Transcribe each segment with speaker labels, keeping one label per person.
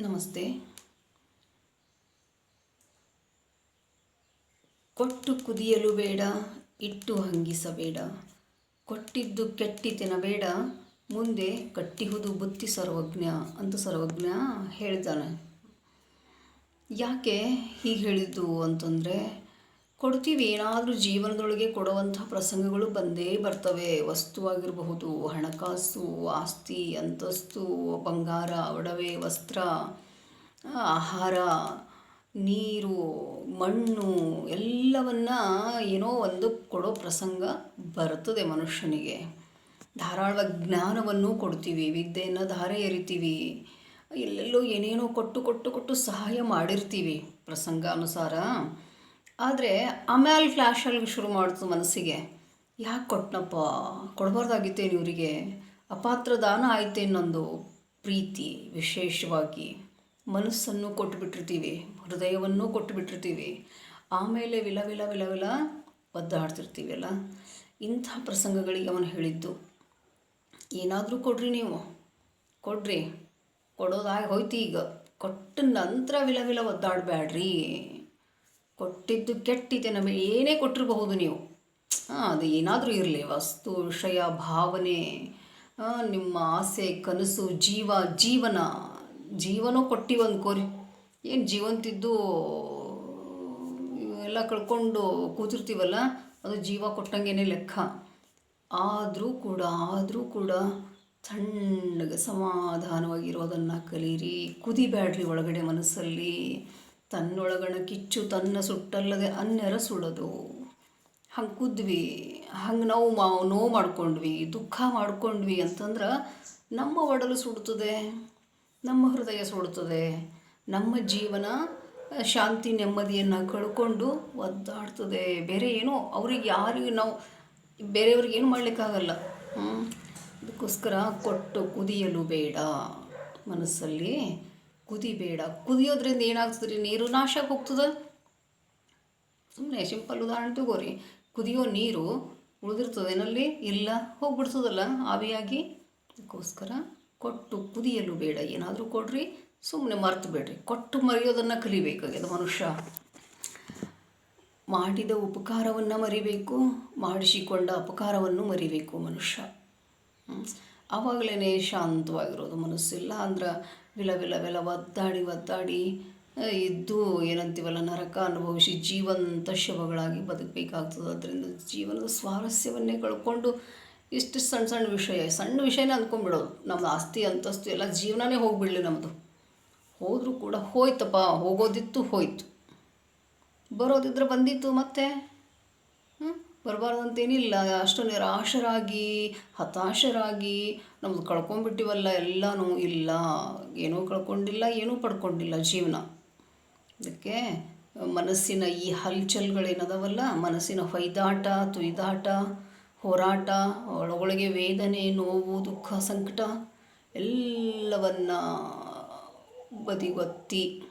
Speaker 1: ನಮಸ್ತೆ. ಕೊಟ್ಟು ಕುದಿಯಲು ಬೇಡ, ಇಟ್ಟು ಹಂಗಿಸಬೇಡ. ಕೊಟ್ಟಿದ್ದು ಕೆಟ್ಟಿ ತಿನ್ನಬೇಡ, ಮುಂದೆ ಕಟ್ಟಿಹುದು ಬುತ್ತಿ ಸರ್ವಜ್ಞ ಅಂತ ಸರ್ವಜ್ಞ ಹೇಳ್ತಾನೆ ಯಾಕೆ ಹೀಗೆ ಹೇಳಿದ್ದು ಅಂತಂದರೆ ಕೊಡ್ತೀವಿ. ಏನಾದರೂ ಜೀವನದೊಳಗೆ ಕೊಡುವಂಥ ಪ್ರಸಂಗಗಳು ಬಂದೇ ಬರ್ತವೆ. ವಸ್ತುವಾಗಿರಬಹುದು ಹಣಕಾಸು, ಆಸ್ತಿ, ಅಂತಸ್ತು, ಬಂಗಾರ, ಒಡವೆ, ವಸ್ತ್ರ ಆಹಾರ, ನೀರು, ಮಣ್ಣು, ಎಲ್ಲವನ್ನ ಏನೋ ಒಂದು ಕೊಡೋ ಪ್ರಸಂಗ ಬರ್ತದೆ ಮನುಷ್ಯನಿಗೆ. ಧಾರಾಳವಾಗಿ ಜ್ಞಾನವನ್ನು ಕೊಡ್ತೀವಿ. ವಿದ್ಯೆಯನ್ನು ಧಾರೆ ಎರಿತೀವಿ. ಎಲ್ಲೆಲ್ಲೋ ಏನೇನೋ ಕೊಟ್ಟು ಕೊಟ್ಟು ಕೊಟ್ಟು ಸಹಾಯ ಮಾಡಿರ್ತೀವಿ. ಪ್ರಸಂಗಾನುಸಾರ ಆದರೆ ಆಮೇಲೆ ಫ್ಲ್ಯಾಶಲ್ಲಿ ಶುರು ಮಾಡ್ತು ಮನಸ್ಸಿಗೆ. ಯಾಕೆ ಕೊಟ್ಟನಪ್ಪ ಕೊಡಬಾರ್ದಾಗಿತ್ತೇನು ಇವರಿಗೆ? ಅಪಾತ್ರ ದಾನ ಆಯ್ತೇನೊಂದು ಪ್ರೀತಿ, ವಿಶೇಷವಾಗಿ. ಮನಸ್ಸನ್ನು ಕೊಟ್ಟುಬಿಟ್ಟಿರ್ತೀವಿ ಹೃದಯವನ್ನು ಕೊಟ್ಟುಬಿಟ್ಟಿರ್ತೀವಿ ಆಮೇಲೆ ವಿಲ ವಿಲ ವಿಲ ವಿಲ ಒದ್ದಾಡ್ತಿರ್ತೀವಲ್ಲ ಇಂಥ ಪ್ರಸಂಗಗಳಿಗೆ ಅವನು ಹೇಳಿದ್ದು. ಏನಾದರೂ ಕೊಡ್ರಿ ನೀವು. ಕೊಡ್ರಿ. ಕೊಡೋದಾಗಿ ಹೋಯ್ತು ಈಗ. ಕೊಟ್ಟ ನಂತರ ವಿಲ ವಿಲ ಒದ್ದಾಡಬೇಡ್ರಿ ಕೊಟ್ಟಿದ್ದು ಕೆಟ್ಟಿದೆ, ನಮಗೆ ಏನೇ ಕೊಟ್ಟಿರಬಹುದು ನೀವು. ಅದು ಏನಾದರೂ ಇರಲಿ, ವಸ್ತು, ವಿಷಯ, ಭಾವನೆ ನಿಮ್ಮ ಆಸೆ, ಕನಸು, ಜೀವ, ಜೀವನ. ಜೀವನೂ ಕೊಟ್ಟಿವಿ ಅಂದ್ಕೋರಿ. ಏನು ಜೀವಂತಿದ್ದು ಎಲ್ಲ ಕಳ್ಕೊಂಡು ಕೂತಿರ್ತೀವಲ್ಲ, ಅದು ಜೀವ ಕೊಟ್ಟಂಗೆ ಲೆಕ್ಕ. ಆದರೂ ಕೂಡ ಆದರೂ ಕೂಡ ತಣ್ಣಗೆ ಸಮಾಧಾನವಾಗಿರೋದನ್ನು ಕಲೀರಿ. ಕುದಿಬ್ಯಾಡ್ರಿ ಒಳಗಡೆ ಮನಸ್ಸಲ್ಲಿ. ತನ್ನೊಳಗಣ ಕಿಚ್ಚು ತನ್ನ ಸುಟ್ಟಲ್ಲದೆ ಅನ್ಯರ ಸುಡೋದು. ಹಂಗೆ ಕುದ್ವಿ ಹಂಗೆ ನಾವು ಮಾ, ನೋವು ಮಾಡ್ಕೊಂಡ್ವಿ, ದುಃಖ ಮಾಡ್ಕೊಂಡ್ವಿ ಅಂತಂದ್ರೆ ನಮ್ಮ ಒಡಲು ಸುಡ್ತದೆ, ನಮ್ಮ ಹೃದಯ ಸುಡ್ತದೆ, ನಮ್ಮ ಜೀವನ ಶಾಂತಿ ನೆಮ್ಮದಿಯನ್ನು ಕಳ್ಕೊಂಡು ಒದ್ದಾಡ್ತದೆ. ಬೇರೆ ಏನೋ ಅವ್ರಿಗೆ ಯಾರಿಗೂ ನಾವು, ಬೇರೆಯವ್ರಿಗೆ ಏನು ಮಾಡಲಿಕ್ಕಾಗಲ್ಲ. ಹ್ಞೂ ಅದಕ್ಕೋಸ್ಕರ ಕೊಟ್ಟು ಕುದಿಯಲು ಬೇಡ ಮನಸ್ಸಲ್ಲಿ. ಕುದಿಬೇಡ. ಕುದಿಯೋದ್ರಿಂದ ಏನಾಗ್ತದೆ ರೀ? ನೀರು ನಾಶ ಹೋಗ್ತದೆ ಸುಮ್ಮನೆ ಸಿಂಪಲ್ ಉದಾಹರಣೆ ತಗೋರಿ. ಕುದಿಯೋ ನೀರು ಉಳಿದಿರ್ತದೇನಲ್ಲಿ ಇಲ್ಲ, ಹೋಗ್ಬಿಡ್ತದಲ್ಲ. ಆವಿಯಾಗಿ ಅದಕ್ಕೋಸ್ಕರ ಕೊಟ್ಟು ಕುದಿಯಲು ಬೇಡ. ಏನಾದರೂ ಕೊಡ್ರಿ ಸುಮ್ಮನೆ ಮರ್ತು ಬೇಡ್ರಿ. ಕೊಟ್ಟು ಮರೆಯೋದನ್ನು ಕಲಿಬೇಕಾಗ್ಯದ ಮನುಷ್ಯ. ಮಾಡಿದ ಉಪಕಾರವನ್ನು ಮರಿಬೇಕು, ಮಾಡಿಸಿಕೊಂಡ ಅಪಕಾರವನ್ನು ಮರಿಬೇಕು ಮನುಷ್ಯ. ಆವಾಗಲೇ ಶಾಂತವಾಗಿರೋದು ಮನಸ್ಸಿಲ್ಲ ಅಂದ್ರೆ ವಿಲ ವಿಲ ವಿಲ ಒದ್ದಾಡಿ ಒದ್ದಾಡಿ ಇದ್ದು ಏನಂತೀವಲ್ಲ, ನರಕ ಅನುಭವಿಸಿ ಜೀವಂತ ಶವಗಳಾಗಿ ಬದುಕಬೇಕಾಗ್ತದೆ. ಅದರಿಂದ ಜೀವನದ ಸ್ವಾರಸ್ಯವನ್ನೇ ಕಳ್ಕೊಂಡು ಇಷ್ಟು ಸಣ್ಣ ಸಣ್ಣ ವಿಷಯ ಸಣ್ಣ ವಿಷಯನೇ ಅಂದ್ಕೊಂಡ್ಬಿಡೋದು. ನಮ್ಮ ಆಸ್ತಿ, ಅಂತಸ್ತು ಎಲ್ಲ ಜೀವನನೇ ಹೋಗ್ಬಿಡಲಿ ನಮ್ಮದು ಹೋದರೂ ಕೂಡ ಹೋಯ್ತಪ್ಪ, ಹೋಗೋದಿತ್ತು ಹೋಯ್ತು. ಬರೋದಿದ್ರೆ ಬಂದಿತ್ತು ಮತ್ತೆ? ಬರಬಾರ್ದಂತೇನಿಲ್ಲ. ಅಷ್ಟು ನಿರಾಶರಾಗಿ, ಹತಾಶರಾಗಿ ನಮ್ದು ಕಳ್ಕೊಂಡ್ಬಿಟ್ಟಿವಲ್ಲ ಎಲ್ಲನೂ. ಇಲ್ಲ, ಏನೂ ಕಳ್ಕೊಂಡಿಲ್ಲ, ಏನೂ ಪಡ್ಕೊಂಡಿಲ್ಲ ಜೀವನ. ಅದಕ್ಕೆ ಮನಸ್ಸಿನ ಈ ಹಲ್ಚಲ್ಗಳೇನದವಲ್ಲ? ಮನಸ್ಸಿನ ಹೊಯ್ದಾಟ, ತುಯ್ದಾಟ, ಹೋರಾಟ, ಒಳಗೊಳಗೆ ವೇದನೆ, ನೋವು, ದುಃಖ, ಸಂಕಟ ಎಲ್ಲವನ್ನು ಬದಿಗೊತ್ತಿ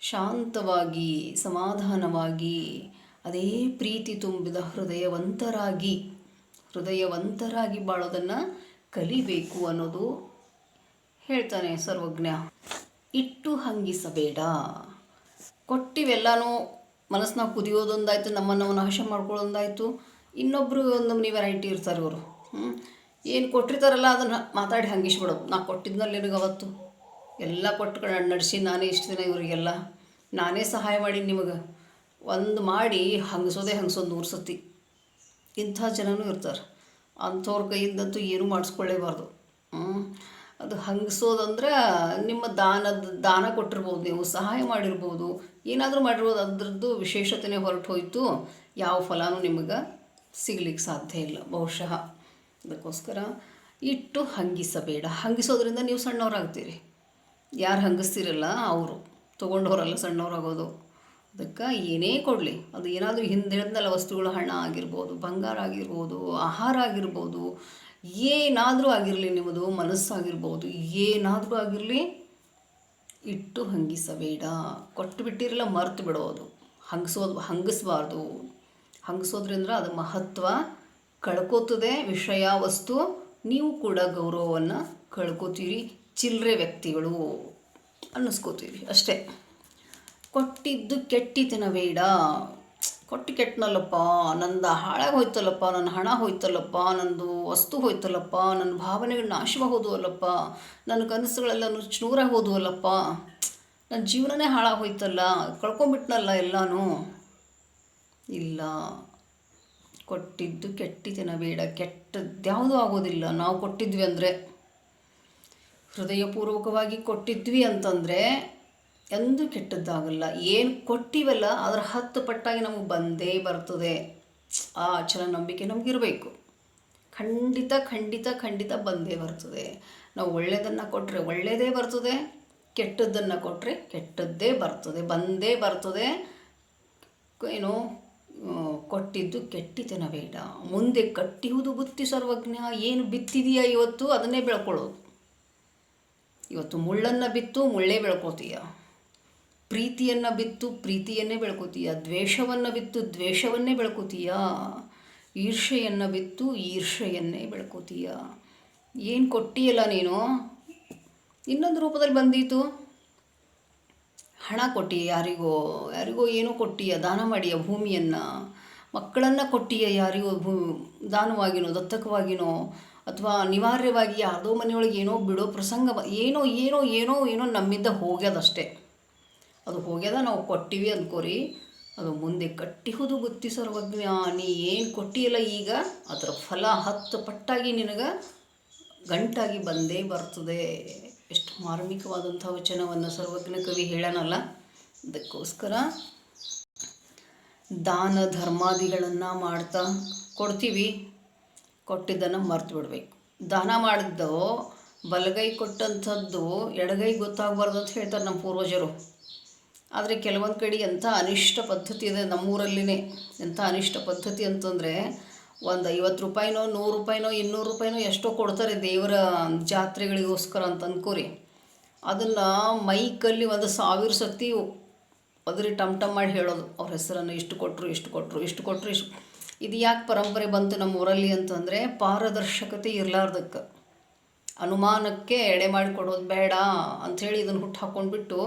Speaker 1: ಶಾಂತವಾಗಿ, ಸಮಾಧಾನವಾಗಿ ಅದೇ ಪ್ರೀತಿ ತುಂಬಿದ ಹೃದಯವಂತರಾಗಿ ಹೃದಯವಂತರಾಗಿ ಬಾಳೋದನ್ನು ಕಲಿಬೇಕು ಅನ್ನೋದು ಹೇಳ್ತಾನೆ ಸರ್ವಜ್ಞ. ಇಟ್ಟು ಹಂಗಿಸಬೇಡ. ಕೊಟ್ಟಿವೆಲ್ಲನೂ ಮನಸ್ಸನ್ನ ಕುದಿಯೋದೊಂದಾಯ್ತು, ನಮ್ಮನ್ನು ಹಶ ನಾಶ ಮಾಡ್ಕೊಳ್ಳೋದೊಂದಾಯ್ತು. ಇನ್ನೊಬ್ಬರು ಒಂದು ವೆರೈಟಿ ಇರ್ತಾರೆ ಇವರು. ಏನು ಕೊಟ್ಟಿರ್ತಾರಲ್ಲ ಅದನ್ನು ಮಾತಾಡಿ ಹಂಗಿಸ್ಬಿಡೋದು ನಾ ಕೊಟ್ಟಿದ್ನಲ್ಲಿ ನಿನಗೆ ಅವತ್ತು. ಎಲ್ಲ ಕೊಟ್ಟು ನಡೆಸಿ ನಾನೇ ಇಷ್ಟು ದಿನ ಇವರಿಗೆಲ್ಲ. ನಾನೇ ಸಹಾಯ ಮಾಡಿ ನಿಮಗೆ. ಒಂದು ಮಾಡಿ ಹಂಗಸೋದೇ ಹಂಗಸೋದು ನೂರು ಸತಿ. ಇಂಥ ಜನನೂ ಇರ್ತಾರೆ. ಅಂಥವ್ರ ಕೈಯಿಂದಂತೂ ಏನೂ ಮಾಡಿಸ್ಕೊಳ್ಳೇಬಾರ್ದು. ಅದು ಹಂಗಸೋದಂದ್ರೆ ನಿಮ್ಮ ದಾನದ, ದಾನ ಕೊಟ್ಟಿರ್ಬೋದು, ನೀವು ಸಹಾಯ ಮಾಡಿರ್ಬೋದು, ಏನಾದರೂ ಮಾಡಿರ್ಬೋದು, ಅದ್ರದ್ದು ವಿಶೇಷತೆನೇ ಹೊರಟು ಹೋಯಿತು, ಯಾವ ಫಲನೂ ನಿಮಗೆ ಸಿಗ್ಲಿಕ್ಕೆ ಸಾಧ್ಯ ಇಲ್ಲ. ಬಹುಶಃ ಅದಕ್ಕೋಸ್ಕರ ಇಟ್ಟು ಹಂಗಿಸಬೇಡ. ಹಂಗಿಸೋದ್ರಿಂದ ನೀವು ಸಣ್ಣವರಾಗ್ತೀರಿ. ಯಾರು ಹಂಗಿಸ್ತಿರಲ್ಲ, ಅವರು. ತೊಗೊಂಡವರಲ್ಲ ಸಣ್ಣವರಾಗೋದು. ಅದಕ್ಕೆ ಏನೇ ಕೊಡಲಿ. ಅದು ಏನಾದರೂ ಹಿಂದೆ ಹೇಳಿದ್ನಲ್ಲ ವಸ್ತುಗಳು, ಹಣ ಆಗಿರ್ಬೋದು, ಬಂಗಾರ ಆಗಿರ್ಬೋದು, ಆಹಾರ ಆಗಿರ್ಬೋದು, ಏನಾದರೂ ಆಗಿರಲಿ ನಿಮ್ಮದು, ಮನಸ್ಸಾಗಿರ್ಬೋದು, ಏನಾದರೂ ಆಗಿರಲಿ ಇಟ್ಟು ಹಂಗಿಸಬೇಡ. ಕೊಟ್ಟು ಬಿಟ್ಟಿರಲ್ಲ ಮರೆತು ಬಿಡೋದು ಹಂಗಿಸೋದು, ಹಂಗಿಸ್ಬಾರ್ದು. ಹಂಗಿಸೋದ್ರಿಂದ ಅದು ಮಹತ್ವ ಕಳ್ಕೋತದೆ ವಿಷಯ, ವಸ್ತು. ನೀವು ಕೂಡ ಗೌರವವನ್ನು ಕಳ್ಕೋತೀರಿ ಚಿಲ್ಲರೆ ವ್ಯಕ್ತಿಗಳು. ಅನ್ನಿಸ್ಕೋತೀರಿ. ಅಷ್ಟೇ. ಕೊಟ್ಟಿದ್ದು ಕೆಟ್ಟಿತನ ಬೇಡ. ಕೊಟ್ಟು ಕೆಟ್ಟನಲ್ಲಪ್ಪ ನಂದು ಹಾಳಾಗಿ ಹೋಯ್ತಲ್ಲಪ್ಪ ನನ್ನ ಹಣ ಹೋಯ್ತಲ್ಲಪ್ಪ, ನಂದು ವಸ್ತು ಹೋಯ್ತಲ್ಲಪ್ಪ ನನ್ನ ಭಾವನೆಗಳು ನಾಶವಾಗೋದು ಅಲ್ಲಪ್ಪ ನನ್ನ ಕನಸುಗಳೆಲ್ಲ ನುಚ್ಚುನೂರಾಗಿ ಹೋದವಲ್ಲಪ್ಪ ನನ್ನ ಜೀವನನೇ ಹಾಳಾಗಿ ಹೋಯ್ತಲ್ಲ, ಕಳ್ಕೊಂಬಿಟ್ನಲ್ಲ ಎಲ್ಲನೂ. ಇಲ್ಲ. ಕೊಟ್ಟಿದ್ದು ಕೆಟ್ಟಿತನ ಬೇಡ. ಕೆಟ್ಟದ್ಯಾವುದೂ ಆಗೋದಿಲ್ಲ. ನಾವು ಕೊಟ್ಟಿದ್ವಿ ಅಂದರೆ, ಹೃದಯಪೂರ್ವಕವಾಗಿ ಕೊಟ್ಟಿದ್ವಿ ಅಂತಂದರೆ ಎಂದೂ ಕೆಟ್ಟದ್ದಾಗಲ್ಲ. ಏನು ಕೊಟ್ಟಿವಲ್ಲ, ಅದರ ಹತ್ತು ಪಟ್ಟಾಗಿ ನಮಗೆ ಬಂದೇ ಬರ್ತದೆ. ಆ ಅಚಲ ನಂಬಿಕೆ ನಮಗಿರಬೇಕು. ಖಂಡಿತ ಖಂಡಿತ ಖಂಡಿತ ಬಂದೇ ಬರ್ತದೆ. ನಾವು ಒಳ್ಳೆಯದನ್ನು ಕೊಟ್ಟರೆ ಒಳ್ಳೆಯದೇ ಬರ್ತದೆ, ಕೆಟ್ಟದ್ದನ್ನು ಕೊಟ್ಟರೆ ಕೆಟ್ಟದ್ದೇ ಬರ್ತದೆ, ಬಂದೇ ಬರ್ತದೆ. ಏನು ಕೊಟ್ಟಿದ್ದು ಕೆಟ್ಟಿತನ ಬೇಡ. ಮುಂದೆ ಕಟ್ಟಿಹುದು ಬುತ್ತಿ ಸರ್ವಜ್ಞ. ಏನು ಬಿತ್ತಿದೆಯಾ ಇವತ್ತು? ಅದನ್ನೇ ಬೆಳ್ಕೊಳ್ಳೋದು. ಇವತ್ತು ಮುಳ್ಳನ್ನು ಬಿತ್ತು, ಮುಳ್ಳೇ ಬೆಳ್ಕೋತೀಯ. ಪ್ರೀತಿಯನ್ನು ಬಿತ್ತು ಪ್ರೀತಿಯನ್ನೇ ಬೆಳ್ಕೋತೀಯ, ದ್ವೇಷವನ್ನು ಬಿತ್ತು ದ್ವೇಷವನ್ನೇ ಬೆಳ್ಕೋತೀಯ, ಈರ್ಷೆಯನ್ನು ಬಿತ್ತು ಈರ್ಷೆಯನ್ನೇ ಬೆಳ್ಕೋತೀಯ. ಏನು ಕೊಟ್ಟಿಯಲ್ಲ ನೀನು? ಇನ್ನೊಂದು ರೂಪದಲ್ಲಿ ಬಂದೀತು. ಹಣ ಕೊಟ್ಟಿ ಯಾರಿಗೋ? ಯಾರಿಗೋ ಏನೋ ಕೊಟ್ಟಿಯ ದಾನ ಮಾಡಿಯ ಭೂಮಿಯನ್ನು? ಮಕ್ಕಳನ್ನು ಕೊಟ್ಟಿಯ ಯಾರಿಗೋ ಭೂ, ದಾನವಾಗಿನೋ, ದತ್ತಕವಾಗಿನೋ? ಅಥವಾ ಅನಿವಾರ್ಯವಾಗಿ ಯಾವುದೋ ಮನೆಯೊಳಗೆ ಏನೋ ಬಿಡೋ ಪ್ರಸಂಗ ಏನೋ ಏನೋ ಏನೋ ಏನೋ ನಮ್ಮಿಂದ ಹೋಗ್ಯದಷ್ಟೇ. ಅದು ಹೋಗ್ಯದ ನಾವು ಕೊಟ್ಟಿವಿ ಅಂದ್ಕೋರಿ ಅದು ಮುಂದೆ ಕಟ್ಟಿಹುದು ಗೊತ್ತಿ ಸರ್ವಜ್ಞ, ನೀ ಏನು ಕೊಟ್ಟಿಯಲ್ಲ ಈಗ? ಅದರ ಫಲ ಹತ್ತು ಪಟ್ಟಾಗಿ ನಿನಗೆ ಗಂಟಾಗಿ ಬಂದೇ ಬರ್ತದೆ. ಎಷ್ಟು ಮಾರ್ಮಿಕವಾದಂಥ ವಚನವನ್ನು ಸರ್ವಜ್ಞ ಕವಿ ಹೇಳನಲ್ಲ. ಅದಕ್ಕೋಸ್ಕರ ದಾನ ಧರ್ಮಾದಿಗಳನ್ನು ಮಾಡ್ತಾ ಕೊಡ್ತೀವಿ. ಕೊಟ್ಟಿದ್ದನ್ನು ಮರ್ತು ಬಿಡಬೇಕು. ದಾನ ಮಾಡಿದ್ದು, ಬಲಗೈ ಕೊಟ್ಟಂಥದ್ದು, ಎಡಗೈ ಗೊತ್ತಾಗಬಾರ್ದು ಅಂತ ಹೇಳ್ತಾರೆ ನಮ್ಮ ಪೂರ್ವಜರು. ಆದರೆ ಕೆಲವೊಂದು ಕಡೆ ಎಂಥ ಅನಿಷ್ಟ ಪದ್ಧತಿ ಇದೆ ನಮ್ಮೂರಲ್ಲಿನೇ. ಎಂಥ ಅನಿಷ್ಟ ಪದ್ಧತಿ ಅಂತಂದರೆ ಒಂದು ಐವತ್ತು ರೂಪಾಯಿನೋ, ನೂರು ರೂಪಾಯಿನೋ, ಇನ್ನೂರು ರೂಪಾಯಿನೋ ಎಷ್ಟೋ ಕೊಡ್ತಾರೆ ದೇವರ ಜಾತ್ರೆಗಳಿಗೋಸ್ಕರ ಅಂತ ಅಂದ್ಕೋರಿ ಅದನ್ನು ಮೈಕಲ್ಲಿ ಒಂದು ಸಾವಿರ ಸತಿ ಅದರಿ ಟಮ್ ಟಮ್ ಮಾಡಿ ಹೇಳೋದು. ಅವ್ರ ಹೆಸರನ್ನು ಇಷ್ಟು ಕೊಟ್ಟರು ಇಷ್ಟು ಕೊಟ್ಟರು ಇಷ್ಟು ಕೊಟ್ಟರು ಇಷ್ಟು ಇದು ಯಾಕೆ ಪರಂಪರೆ ಬಂತು ನಮ್ಮ ಊರಲ್ಲಿ ಅಂತಂದರೆ ಪಾರದರ್ಶಕತೆ ಇರಲಾರ್ದಕ್ಕೆ. ಅನುಮಾನಕ್ಕೆ ಎಡೆ ಮಾಡಿಕೊಡೋದು ಬೇಡ ಅಂಥೇಳಿ ಇದನ್ನು ಹುಟ್ಟು ಹಾಕ್ಕೊಂಡ್ಬಿಟ್ಟು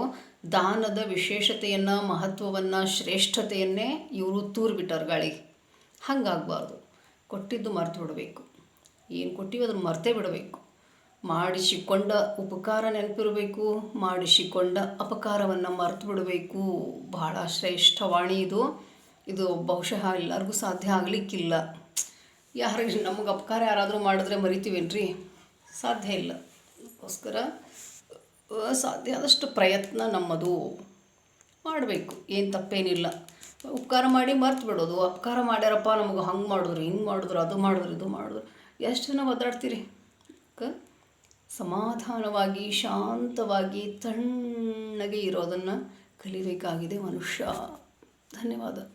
Speaker 1: ದಾನದ ವಿಶೇಷತೆಯನ್ನು, ಮಹತ್ವವನ್ನು, ಶ್ರೇಷ್ಠತೆಯನ್ನೇ ಇವರು ತೂರ್ಬಿಟ್ಟಾರೆ ಗಾಳಿಗೆ ಹಂಗಾಗಬಾರ್ದು. ಕೊಟ್ಟಿದ್ದು ಮರೆತು ಬಿಡಬೇಕು. ಏನು ಕೊಟ್ಟಿವಿ ಅದನ್ನು ಮರ್ತೇ ಬಿಡಬೇಕು. ಮಾಡಿಸಿಕೊಂಡ ಉಪಕಾರ ನೆನಪಿರಬೇಕು, ಮಾಡಿಸಿಕೊಂಡ ಅಪಕಾರವನ್ನು ಮರೆತು ಬಿಡಬೇಕು. ಬಹಳ ಶ್ರೇಷ್ಠವಾಣಿ ಇದು. ಇದು ಬಹುಶಃ ಎಲ್ಲರಿಗೂ ಸಾಧ್ಯ ಆಗಲಿಕ್ಕಿಲ್ಲ. ಯಾರಿಗೆ ನಮಗೆ ಅಪಕಾರ ಯಾರಾದರೂ ಮಾಡಿದ್ರೆ ಮರಿತೀವೇನ್ರಿ? ಸಾಧ್ಯ ಇಲ್ಲ. ಅದಕ್ಕೋಸ್ಕರ ಸಾಧ್ಯ ಆದಷ್ಟು ಪ್ರಯತ್ನ ನಮ್ಮದು ಮಾಡಬೇಕು. ಏನು ತಪ್ಪೇನಿಲ್ಲ. ಉಪಕಾರ ಮಾಡಿ ಮರ್ತು ಬಿಡೋದು. ಅಪಕಾರ ಮಾಡ್ಯಾರಪ್ಪ, ನಮಗೆ ಹಂಗೆ ಮಾಡಿದ್ರು, ಹಿಂಗೆ ಮಾಡಿದ್ರು, ಅದು ಮಾಡಿದ್ರು, ಇದು ಮಾಡಿದ್ರು. ಎಷ್ಟು ಜನ ಒದ್ದಾಡ್ತೀರಿ? ಕ? ಸಮಾಧಾನವಾಗಿ, ಶಾಂತವಾಗಿ, ತಣ್ಣಗೆ ಇರೋದನ್ನು ಕಲಿಬೇಕಾಗಿದೆ ಮನುಷ್ಯ. ಧನ್ಯವಾದ.